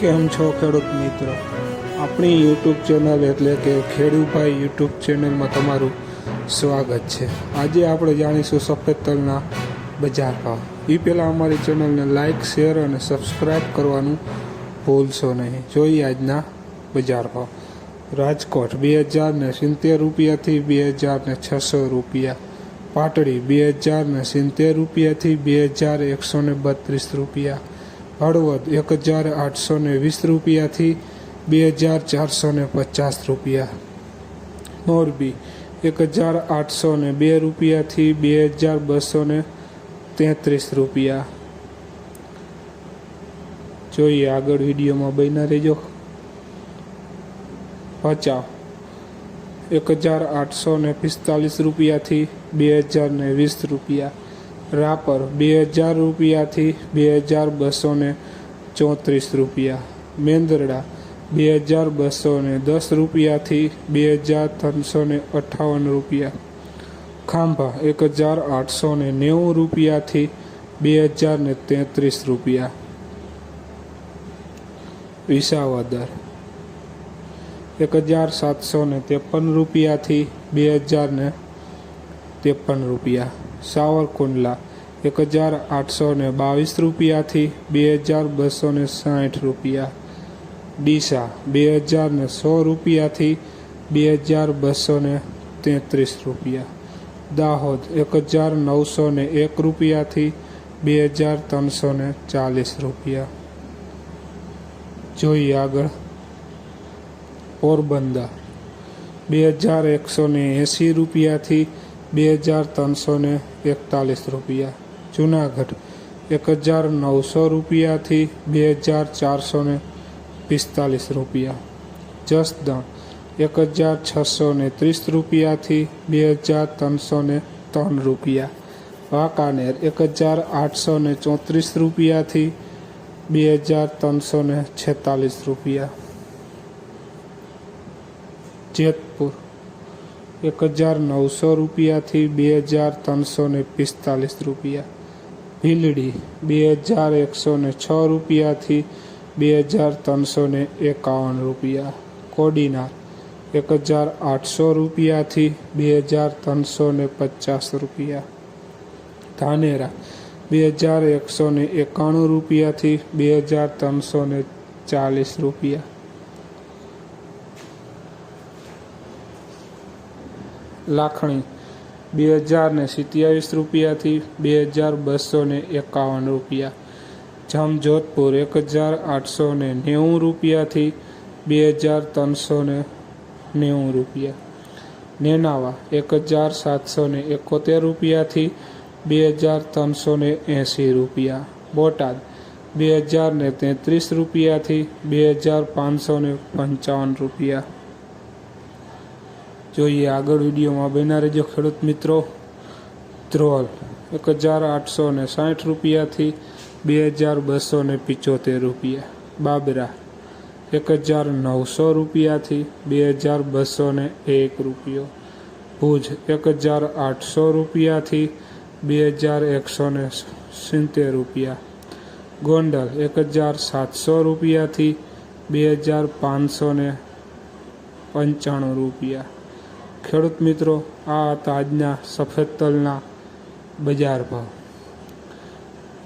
કેમ છો ખેડૂત મિત્રો? આપણી યુટ્યુબ ચેનલ એટલે કે ખેડૂભાઈ યુટ્યુબ ચેનલમાં તમારું સ્વાગત છે. આજે આપણે જાણીશું સફેદ તલના બજાર ભાવ. એ પહેલાં અમારી ચેનલને લાઇક શેર અને સબસ્ક્રાઈબ કરવાનું ભૂલશો નહીં. જોઈએ આજના બજાર ભાવ. રાજકોટ બે હજાર ને સિત્તેર રૂપિયાથી બે હજાર ને છસો રૂપિયા. પાટડી બે હજાર ને સિત્તેર રૂપિયાથી બે હજાર એકસો ને બત્રીસ રૂપિયા. હળવદ એક હજાર આઠસો ને વીસ રૂપિયાથી બે હજાર ચારસો ને પચાસ રૂપિયા. મોરબી એક હજાર આઠસો ને બે રૂપિયાથી બે હજાર બસો ને તેત્રીસ રૂપિયા. જોઈએ આગળ વિડીયોમાં બન્યા રહેજો. ભચાઉ એક હજાર આઠસો ને પિસ્તાલીસ રૂપિયાથી બે હજાર ને વીસ રૂપિયા. રાપર બે હજાર રૂપિયાથી બે હજાર બસો ને ચોત્રીસ રૂપિયા. મેંદરડા બે હજાર બસો ને દસ રૂપિયાથી બે હજાર ત્રણસો ને અઠાવન રૂપિયા. ખાંભા એક હજાર આઠસો ને નેવું રૂપિયાથી બે હજાર ને તેત્રીસ રૂપિયા. વિસાવદર એક હજાર સાતસો ને ત્રેપન રૂપિયાથી બે હજાર ને ત્રેપન રૂપિયા. સાવરકુંડલા એક હજાર આઠસો ને બાવીસ રૂપિયાથી બે હજાર બસો ને સાઠ રૂપિયા. ડીસા બે હજાર ને સો રૂપિયાથી બે હજાર બસો ને તેત્રીસ રૂપિયા. દાહોદ એક હજાર નવસો ને એક રૂપિયાથી બે હજાર ત્રણસો ને ચાલીસ રૂપિયા. જોઈએ આગળ. પોરબંદર બે હજાર એકસો ને એંસી રૂપિયાથી બે હજાર ત્રણસો ને એકતાલીસ રૂપિયા. જુનાગઢ, એક હજાર નવસો રૂપિયાથી બે હજાર ચારસો ને પિસ્તાલીસ રૂપિયા. જસદણ, એક હજાર છસો ને ત્રીસ રૂપિયાથી બે હજાર ત્રણસો ને ત્રણ રૂપિયા. વાંકાનેર, એક હજાર આઠસો ને ચોત્રીસ રૂપિયાથી બે હજાર ત્રણસો ને છેતાલીસ રૂપિયા. જેતપુર એક હજાર નવસો રૂપિયાથી બે હજાર ત્રણસો ને પિસ્તાલીસ રૂપિયા. ભીલડી બે હજાર એકસો ને છ રૂપિયાથી બે હજાર ત્રણસો ને એકાવન રૂપિયા. કોડીનાર એક હજાર આઠસો રૂપિયાથી બે હજાર ત્રણસો ને પચાસ રૂપિયા. ધાનેરા બે હજાર એકસો ને એકાણું રૂપિયાથી બે હજાર ત્રણસો ને ચાલીસ રૂપિયા. લાખણી. બે હજાર ને સિત્યાવીસ રૂપિયાથી બે હજાર બસો ને એકાવન રૂપિયા. જામજોધપુર એક હજાર આઠસો ને નેવું રૂપિયાથી બે હજાર ત્રણસો ને નેવું રૂપિયા. નેનાવા એક હજાર સાતસો ને એકોતેર રૂપિયાથી બે હજાર ત્રણસો ને એંસી રૂપિયા. બોટાદ બે હજાર ને તેત્રીસ રૂપિયાથી બે હજાર પાંચસો ને પંચાવન રૂપિયા. જોઈએ. આગળ વિડીયોમાં બન્યા રહેજો ખેડૂત મિત્રો. ધ્રોલ એક હજાર આઠસો ને સાઠ રૂપિયાથી બે હજાર બસો ને પિચોતેર રૂપિયા. બાબરા એક હજાર નવસો રૂપિયાથી બે હજાર બસો ને એક રૂપિયો. ભુજ એક હજાર આઠસો રૂપિયાથી બે હજાર એકસો ને સિત્તેર રૂપિયા. ગોંડલ એક હજાર સાતસો રૂપિયાથી બે હજાર પાંચસો ને પંચાણું રૂપિયા. ખેડૂત મિત્રો, આ હતા આજના સફેદ તલના બજાર ભાવ.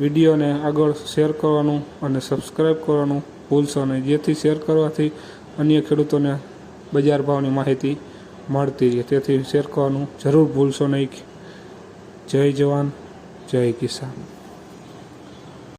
વિડીયોને આગળ શેર કરવાનું અને સબસ્ક્રાઈબ કરવાનું ભૂલશો નહીં. જેથી શેર કરવાથી અન્ય ખેડૂતોને બજાર ભાવની માહિતી મળતી રહે. તેથી શેર કરવાનું જરૂર ભૂલશો નહીં. જય જવાન, જય કિસાન.